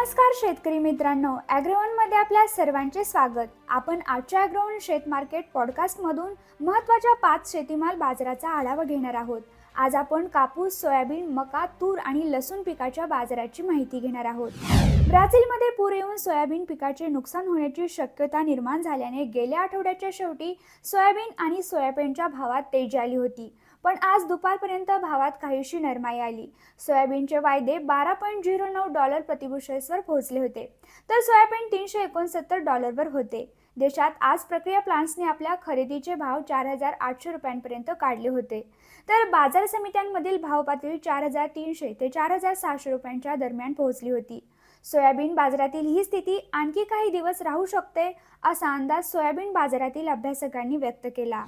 नमस्कार शेतकरी मित्रांनो ॲग्रोवनमध्ये आपल्या सर्वांचे स्वागत. आपण आजच्या ॲग्रोवन शेत मार्केट पॉडकास्टमधून महत्त्वाच्या पाच शेतीमाल बाजाराचा आढावा घेणार आहोत. आज आपण कापूस सोयाबीन मका तूर आणि लसूण पिकाच्या बाजाराची माहिती घेणार आहोत. ब्राझीलमध्ये पूर येऊन सोयाबीन पिकाचे नुकसान होण्याची शक्यता निर्माण झाल्याने गेल्या आठवड्याच्या शेवटी सोयाबीन आणि सोयाबीनच्या भावात तेजी आली होती. पण आज दुपारपर्यंत भावात काहीशी नरमाई आली. सोयाबीनचे वायदे बारा पॉईंट झिरो नऊ डॉलर प्रतिबुशेसवर पोहोचले होते. तर सोयाबीन तीनशे एकोणसत्तर डॉलरवर होते. देशात आज प्रक्रिया प्लांट्सने आपल्या खरेदीचे भाव चार हजार आठशे रुपयांपर्यंत काढले होते. तर बाजार समित्यांमधील भाव पातळी चार हजार तीनशे ते चार हजार सहाशे रुपयांच्या दरम्यान पोहोचली होती. सोयाबीन बाजारातील ही स्थिती आणखी काही दिवस राहू शकते असा अंदाज सोयाबीन बाजारातील अभ्यासकांनी व्यक्त केला.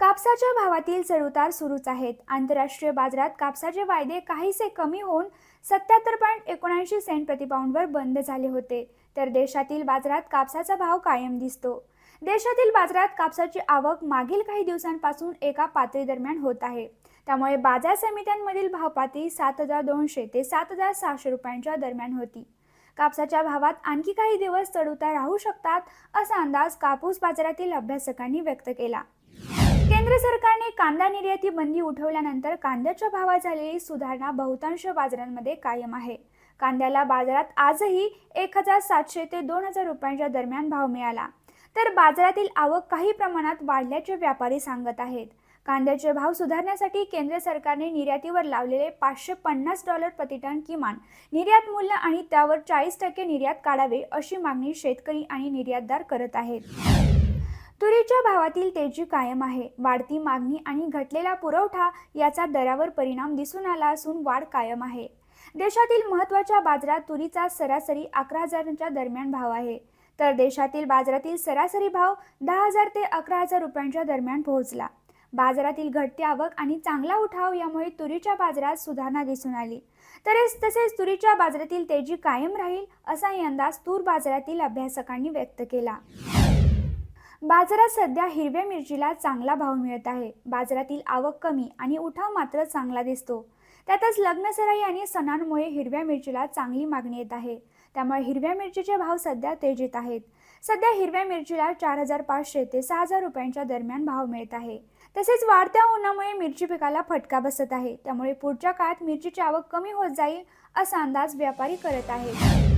कापसाच्या भावातील चढउतार सुरूच आहेत. आंतरराष्ट्रीय बाजारात कापसाचे वायदे काहीसे कमी होऊन सत्याहत्तर पॉईंट एकोणऐंशी सेंट प्रतिपाऊंडवर बंद झाले होते. तर देशातील बाजारात कापसाचा भाव कायम दिसतो. देशातील बाजारात कापसाची आवक मागील काही दिवसांपासून एका पातळी दरम्यान होत आहे. त्यामुळे बाजार समित्यांमधील भावपाती सात हजार दोनशे ते सात हजार सहाशे रुपयांच्या दरम्यान होती. कापसाच्या भावात आणखी काही दिवस चढउतार राहू शकतात असा अंदाज कापूस बाजारातील अभ्यासकांनी व्यक्त केला. केंद्र सरकारने कांदा निर्याती बंदी उठवल्यानंतर कांद्याच्या भावात झालेली सुधारणा बहुतांश बाजारांमध्ये कायम आहे. कांद्याला बाजारात आजही एक हजार सातशे ते दोन हजार रुपयांच्या दरम्यान भाव मिळाला. तर बाजारातील आवक काही प्रमाणात वाढल्याचे व्यापारी सांगत आहेत. कांद्याचे भाव सुधारण्यासाठी केंद्र सरकारने निर्यातीवर लावलेले पाचशे पन्नास डॉलर प्रतिटन किमान निर्यात मूल्य आणि त्यावर चाळीस टक्के निर्यात काढावे अशी मागणी शेतकरी आणि निर्यातदार करत आहेत. तुरीच्या भावातील तेजी कायम आहे. वाढती मागणी आणि घटलेला पुरवठा याचा दरावर परिणाम दिसून आला असून वाढ कायम आहे. देशातील महत्त्वाच्या बाजारात तुरीचा सरासरी अकरा हजारांच्या दरम्यान भाव आहे. तर देशातील बाजारातील सरासरी भाव दहा हजार ते अकरा हजार रुपयांच्या दरम्यान पोहोचला. बाजारातील घटती आवक आणि चांगला उठाव यामुळे तुरीच्या बाजारात सुधारणा दिसून आली. तसेच तसेच तुरीच्या बाजारातील तेजी कायम राहील असाही अंदाज तूर बाजारातील अभ्यासकांनी व्यक्त केला. बाजारात सध्या हिरव्या मिरचीला चांगला भाव मिळत आहे. बाजारातील आवक कमी आणि उठाव मात्र चांगला दिसतो. त्यातच लग्नसराई आणि सणांमुळे हिरव्या मिरचीला चांगली मागणी येत आहे. त्यामुळे हिरव्या मिरचीचे भाव सध्या तेजीत आहेत. सध्या हिरव्या मिरचीला चार हजार पाचशे ते सहा हजार रुपयांच्या दरम्यान भाव मिळत आहे. तसेच वाढत्या उन्हामुळे मिरची पिकाला फटका बसत आहे. त्यामुळे पुढच्या काळात मिरचीची आवक कमी होत जाईल असा अंदाज व्यापारी करत आहेत.